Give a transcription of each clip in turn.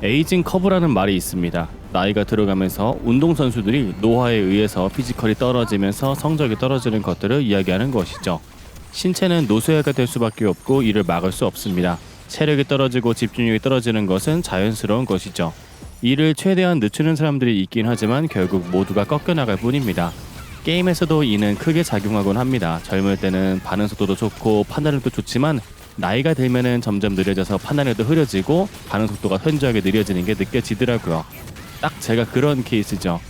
에이징 커브라는 말이 있습니다. 나이가 들어가면서 운동선수들이 노화에 의해서 피지컬이 떨어지면서 성적이 떨어지는 것들을 이야기하는 것이죠. 신체는 노쇠화가 될 수밖에 없고 이를 막을 수 없습니다. 체력이 떨어지고 집중력이 떨어지는 것은 자연스러운 것이죠. 이를 최대한 늦추는 사람들이 있긴 하지만 결국 모두가 꺾여나갈 뿐입니다. 게임에서도 이는 크게 작용하곤 합니다. 젊을 때는 반응 속도도 좋고 판단력도 좋지만 나이가 들면은 점점 느려져서 판단력도 흐려지고 반응 속도가 현저하게 느려지는 게 느껴지더라고요. 딱 제가 그런 케이스죠.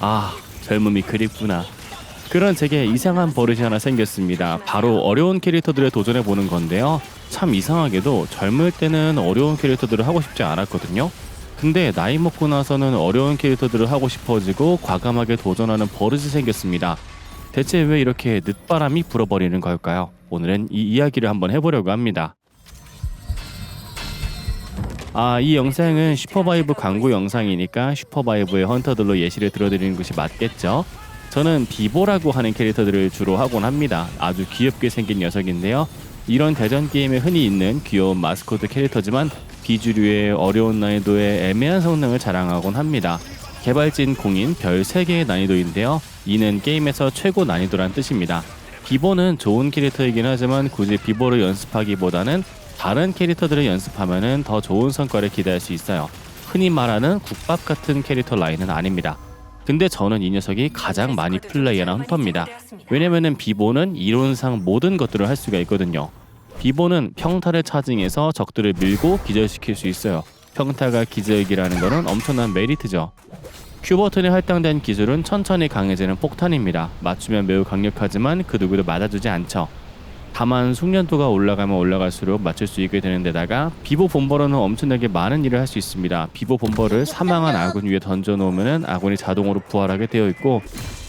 아, 젊음이 그립구나. 그런 제게 이상한 버릇이 하나 생겼습니다. 바로 어려운 캐릭터들에 도전해 보는 건데요. 참 이상하게도 젊을 때는 어려운 캐릭터들을 하고 싶지 않았거든요. 근데 나이 먹고 나서는 어려운 캐릭터들을 하고 싶어지고 과감하게 도전하는 버릇이 생겼습니다. 대체 왜 이렇게 늦바람이 불어버리는 걸까요? 오늘은 이 이야기를 한번 해보려고 합니다. 아, 이 영상은 슈퍼바이브 광고 영상이니까 슈퍼바이브의 헌터들로 예시를 들어드리는 것이 맞겠죠? 저는 비보라고 하는 캐릭터들을 주로 하곤 합니다. 아주 귀엽게 생긴 녀석인데요. 이런 대전 게임에 흔히 있는 귀여운 마스코트 캐릭터지만 비주류의 어려운 난이도의 애매한 성능을 자랑하곤 합니다. 개발진 공인 별 3개의 난이도인데요. 이는 게임에서 최고 난이도란 뜻입니다. 비보는 좋은 캐릭터이긴 하지만 굳이 비보를 연습하기보다는 다른 캐릭터들을 연습하면 더 좋은 성과를 기대할 수 있어요. 흔히 말하는 국밥 같은 캐릭터 라인은 아닙니다. 근데 저는 이 녀석이 가장 많이 플레이하는 헌터입니다. 왜냐면은 비보는 이론상 모든 것들을 할 수가 있거든요. 비보는 평타를 차징해서 적들을 밀고 기절시킬 수 있어요. 평타가 기절기라는 거는 엄청난 메리트죠. 큐 버튼에 할당된 기술은 천천히 강해지는 폭탄입니다. 맞추면 매우 강력하지만 그 누구도 맞아주지 않죠. 다만 숙련도가 올라가면 올라갈수록 맞출 수 있게 되는 데다가 비보 본버로는 엄청나게 많은 일을 할 수 있습니다. 비보 본버를 사망한 아군 위에 던져 놓으면 아군이 자동으로 부활하게 되어 있고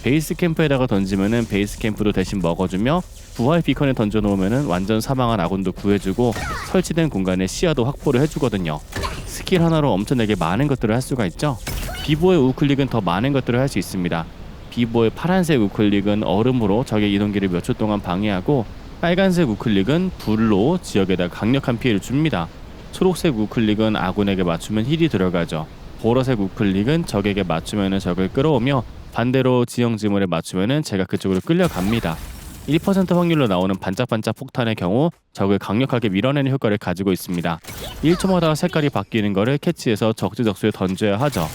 베이스 캠프에다가 던지면은 베이스 캠프도 대신 먹어주며 부활 비컨에 던져 놓으면은 완전 사망한 아군도 구해주고 설치된 공간에 시야도 확보를 해주거든요. 스킬 하나로 엄청나게 많은 것들을 할 수가 있죠. 비보의 우클릭은 더 많은 것들을 할 수 있습니다. 비보의 파란색 우클릭은 얼음으로 적의 이동기를 몇 초 동안 방해하고 빨간색 우클릭은 불로 지역에다 강력한 피해를 줍니다. 초록색 우클릭은 아군에게 맞추면 힐이 들어가죠. 보라색 우클릭은 적에게 맞추면 적을 끌어오며 반대로 지형 지물에 맞추면 제가 그쪽으로 끌려갑니다. 1% 확률로 나오는 반짝반짝 폭탄의 경우 적을 강력하게 밀어내는 효과를 가지고 있습니다. 1초마다 색깔이 바뀌는 것을 캐치해서 적재적소에 던져야 하죠.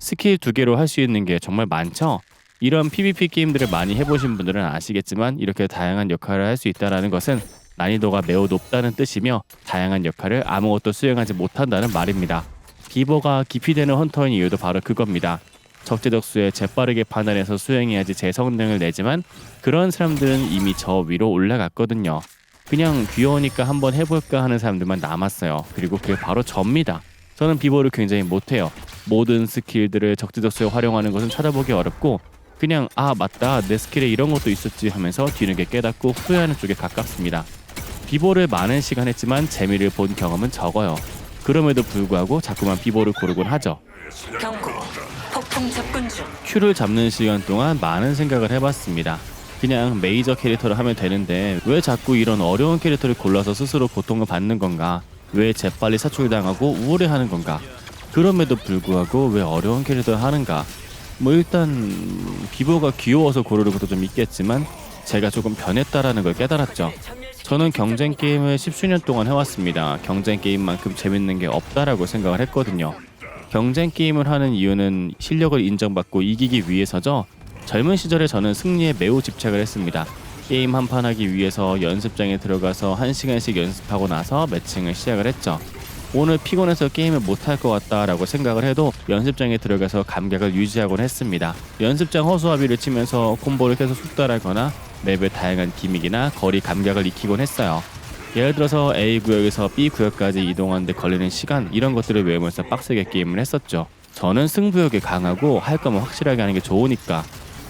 스킬 두 개로 할 수 있는 게 정말 많죠. 이런 PVP 게임들을 많이 해보신 분들은 아시겠지만 이렇게 다양한 역할을 할 수 있다는 것은 난이도가 매우 높다는 뜻이며 다양한 역할을 아무것도 수행하지 못한다는 말입니다. 비버가 기피되는 헌터인 이유도 바로 그겁니다. 적재적소에 재빠르게 판단해서 수행해야지 제 성능을 내지만 그런 사람들은 이미 저 위로 올라갔거든요. 그냥 귀여우니까 한번 해볼까 하는 사람들만 남았어요. 그리고 그게 바로 접니다. 저는 비버를 굉장히 못해요. 모든 스킬들을 적재적소에 활용하는 것은 찾아보기 어렵고 그냥 아 맞다 내 스킬에 이런 것도 있었지 하면서 뒤늦게 깨닫고 후회하는 쪽에 가깝습니다. 비보를 많은 시간 했지만 재미를 본 경험은 적어요. 그럼에도 불구하고 자꾸만 비보를 고르곤 하죠. 경고. 폭풍 접근 중. 큐를 잡는 시간 동안 많은 생각을 해봤습니다. 그냥 메이저 캐릭터를 하면 되는데 왜 자꾸 이런 어려운 캐릭터를 골라서 스스로 고통을 받는 건가? 왜 재빨리 사출당하고 우울해하는 건가? 그럼에도 불구하고 왜 어려운 캐릭터를 하는가? 뭐 일단 비보가 귀여워서 고르는 것도 좀 있겠지만 제가 조금 변했다라는 걸 깨달았죠. 저는 경쟁 게임을 10수년 동안 해왔습니다. 경쟁 게임만큼 재밌는 게 없다라고 생각을 했거든요. 경쟁 게임을 하는 이유는 실력을 인정받고 이기기 위해서죠. 젊은 시절에 저는 승리에 매우 집착을 했습니다. 게임 한 판 하기 위해서 연습장에 들어가서 한시간씩 연습하고 나서 매칭을 시작을 했죠. 오늘 피곤해서 게임을 못할 것 같다라고 생각을 해도 연습장에 들어가서 감각을 유지하곤 했습니다. 연습장 허수아비를 치면서 콤보를 계속 숙달하거나 맵의 다양한 기믹이나 거리 감각을 익히곤 했어요. 예를 들어서 A 구역에서 B 구역까지 이동하는데 걸리는 시간 이런 것들을 외우면서 빡세게 게임을 했었죠. 저는 승부욕이 강하고 할 거면 확실하게 하는 게 좋으니까.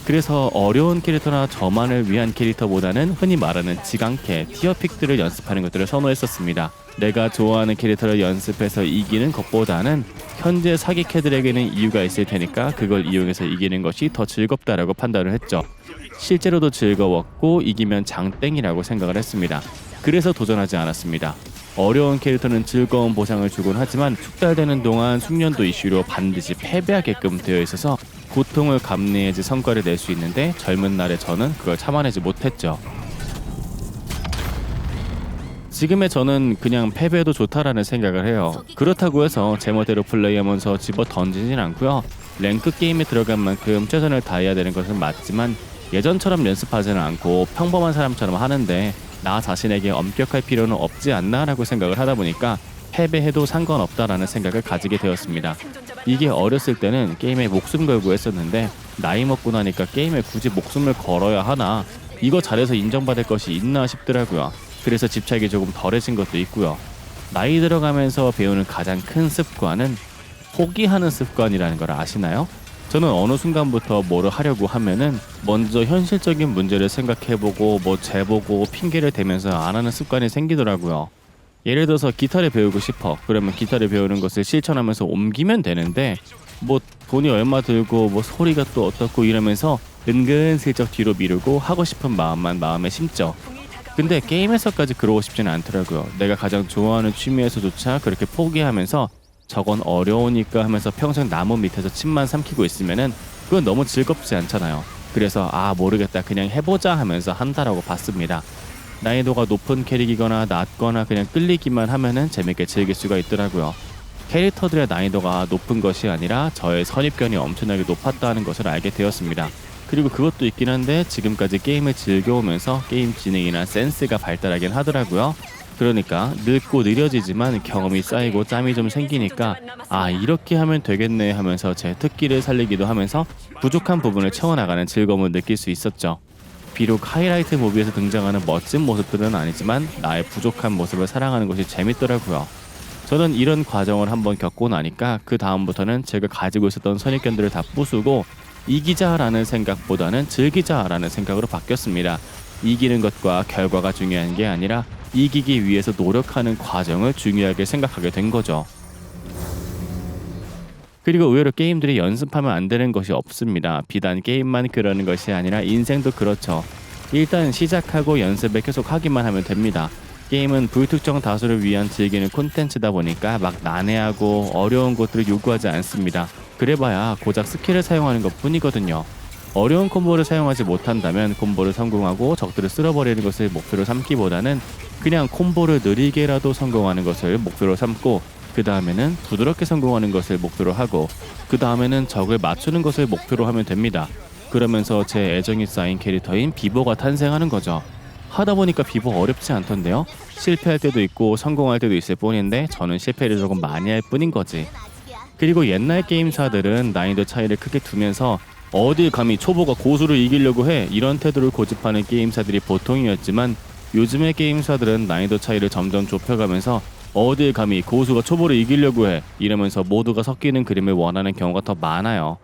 그래서 어려운 캐릭터나 저만을 위한 캐릭터보다는 흔히 말하는 지강캐, 티어픽들을 연습하는 것들을 선호했었습니다. 내가 좋아하는 캐릭터를 연습해서 이기는 것보다는 현재 사기캐들에게는 이유가 있을 테니까 그걸 이용해서 이기는 것이 더 즐겁다라고 판단을 했죠. 실제로도 즐거웠고 이기면 장땡이라고 생각을 했습니다. 그래서 도전하지 않았습니다. 어려운 캐릭터는 즐거운 보상을 주곤 하지만 숙달되는 동안 숙련도 이슈로 반드시 패배하게끔 되어 있어서 고통을 감내해야지 성과를 낼 수 있는데 젊은 날의 저는 그걸 참아내지 못했죠. 지금의 저는 그냥 패배도 좋다라는 생각을 해요. 그렇다고 해서 제멋대로 플레이하면서 집어 던지진 않고요. 랭크 게임에 들어간 만큼 최선을 다해야 되는 것은 맞지만 예전처럼 연습하지는 않고 평범한 사람처럼 하는데 나 자신에게 엄격할 필요는 없지 않나라고 생각을 하다 보니까 패배해도 상관없다라는 생각을 가지게 되었습니다. 이게 어렸을 때는 게임에 목숨 걸고 했었는데 나이 먹고 나니까 게임에 굳이 목숨을 걸어야 하나 이거 잘해서 인정받을 것이 있나 싶더라고요. 그래서 집착이 조금 덜해진 것도 있고요. 나이 들어가면서 배우는 가장 큰 습관은 포기하는 습관이라는 걸 아시나요? 저는 어느 순간부터 뭐를 하려고 하면은 먼저 현실적인 문제를 생각해보고 뭐 재보고 핑계를 대면서 안 하는 습관이 생기더라고요. 예를 들어서 기타를 배우고 싶어. 그러면 기타를 배우는 것을 실천하면서 옮기면 되는데 뭐 돈이 얼마 들고 뭐 소리가 또 어떻고 이러면서 은근슬쩍 뒤로 미루고 하고 싶은 마음만 마음에 심죠. 근데 게임에서까지 그러고 싶지는 않더라고요. 내가 가장 좋아하는 취미에서조차 그렇게 포기하면서 저건 어려우니까 하면서 평생 나무 밑에서 침만 삼키고 있으면은 그건 너무 즐겁지 않잖아요. 그래서 아 모르겠다 그냥 해보자 하면서 한다라고 봤습니다. 난이도가 높은 캐릭이거나 낮거나 그냥 끌리기만 하면은 재밌게 즐길 수가 있더라고요. 캐릭터들의 난이도가 높은 것이 아니라 저의 선입견이 엄청나게 높았다는 것을 알게 되었습니다. 그리고 그것도 있긴 한데 지금까지 게임을 즐겨오면서 게임 진행이나 센스가 발달하긴 하더라고요. 그러니까 늙고 느려지지만 경험이 쌓이고 짬이 좀 생기니까 아 이렇게 하면 되겠네 하면서 제 특기를 살리기도 하면서 부족한 부분을 채워나가는 즐거움을 느낄 수 있었죠. 비록 하이라이트 무비에서 등장하는 멋진 모습들은 아니지만 나의 부족한 모습을 사랑하는 것이 재밌더라고요. 저는 이런 과정을 한번 겪고 나니까 그 다음부터는 제가 가지고 있었던 선입견들을 다 부수고 이기자라는 생각보다는 즐기자라는 생각으로 바뀌었습니다. 이기는 것과 결과가 중요한 게 아니라 이기기 위해서 노력하는 과정을 중요하게 생각하게 된 거죠. 그리고 의외로 게임들이 연습하면 안 되는 것이 없습니다. 비단 게임만 그러는 것이 아니라 인생도 그렇죠. 일단 시작하고 연습을 계속 하기만 하면 됩니다. 게임은 불특정 다수를 위한 즐기는 콘텐츠다 보니까 막 난해하고 어려운 것들을 요구하지 않습니다. 그래봐야 고작 스킬을 사용하는 것 뿐이거든요. 어려운 콤보를 사용하지 못한다면 콤보를 성공하고 적들을 쓸어버리는 것을 목표로 삼기보다는 그냥 콤보를 느리게라도 성공하는 것을 목표로 삼고 그 다음에는 부드럽게 성공하는 것을 목표로 하고 그 다음에는 적을 맞추는 것을 목표로 하면 됩니다. 그러면서 제 애정이 쌓인 캐릭터인 비보가 탄생하는 거죠. 하다 보니까 비보 어렵지 않던데요. 실패할 때도 있고 성공할 때도 있을 뿐인데 저는 실패를 조금 많이 할 뿐인 거지. 그리고 옛날 게임사들은 난이도 차이를 크게 두면서 어딜 감히 초보가 고수를 이기려고 해 이런 태도를 고집하는 게임사들이 보통이었지만 요즘의 게임사들은 난이도 차이를 점점 좁혀가면서 어딜 감히 고수가 초보를 이기려고 해 이러면서 모두가 섞이는 그림을 원하는 경우가 더 많아요.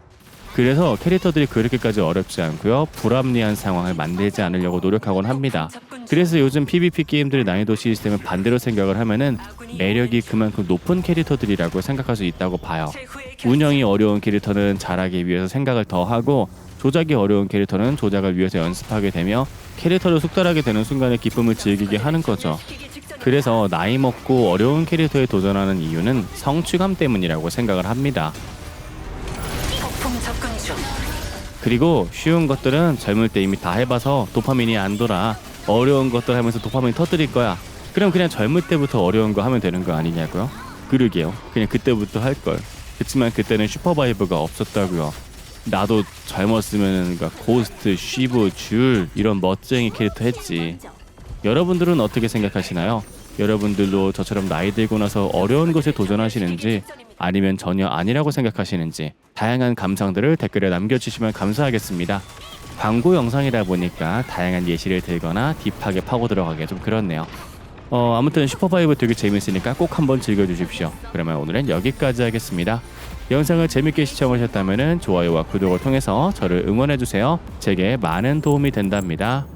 그래서 캐릭터들이 그렇게까지 어렵지 않고요 불합리한 상황을 만들지 않으려고 노력하곤 합니다. 그래서 요즘 PVP 게임들의 난이도 시스템을 반대로 생각을 하면은 매력이 그만큼 높은 캐릭터들이라고 생각할 수 있다고 봐요. 운영이 어려운 캐릭터는 잘하기 위해서 생각을 더 하고 조작이 어려운 캐릭터는 조작을 위해서 연습하게 되며 캐릭터를 숙달하게 되는 순간의 기쁨을 즐기게 하는 거죠. 그래서 나이 먹고 어려운 캐릭터에 도전하는 이유는 성취감 때문이라고 생각을 합니다. 그리고 쉬운 것들은 젊을 때 이미 다 해봐서 도파민이 안 돌아 어려운 것들 하면서 도파민 터뜨릴 거야. 그럼 그냥 젊을 때부터 어려운 거 하면 되는 거 아니냐고요? 그러게요. 그냥 그때부터 할 걸. 그렇지만 그때는 슈퍼바이브가 없었다고요. 나도 젊었으면 그러니까 고스트, 쉬브, 줄 이런 멋쟁이 캐릭터 했지. 여러분들은 어떻게 생각하시나요? 여러분들도 저처럼 나이 들고 나서 어려운 것에 도전하시는지 아니면 전혀 아니라고 생각하시는지 다양한 감상들을 댓글에 남겨주시면 감사하겠습니다. 광고 영상이다 보니까 다양한 예시를 들거나 딥하게 파고 들어가기 좀 그렇네요. 어, 아무튼 슈퍼바이브 되게 재밌으니까 꼭 한번 즐겨주십시오. 그러면 오늘은 여기까지 하겠습니다. 영상을 재밌게 시청하셨다면 좋아요와 구독을 통해서 저를 응원해주세요. 제게 많은 도움이 된답니다.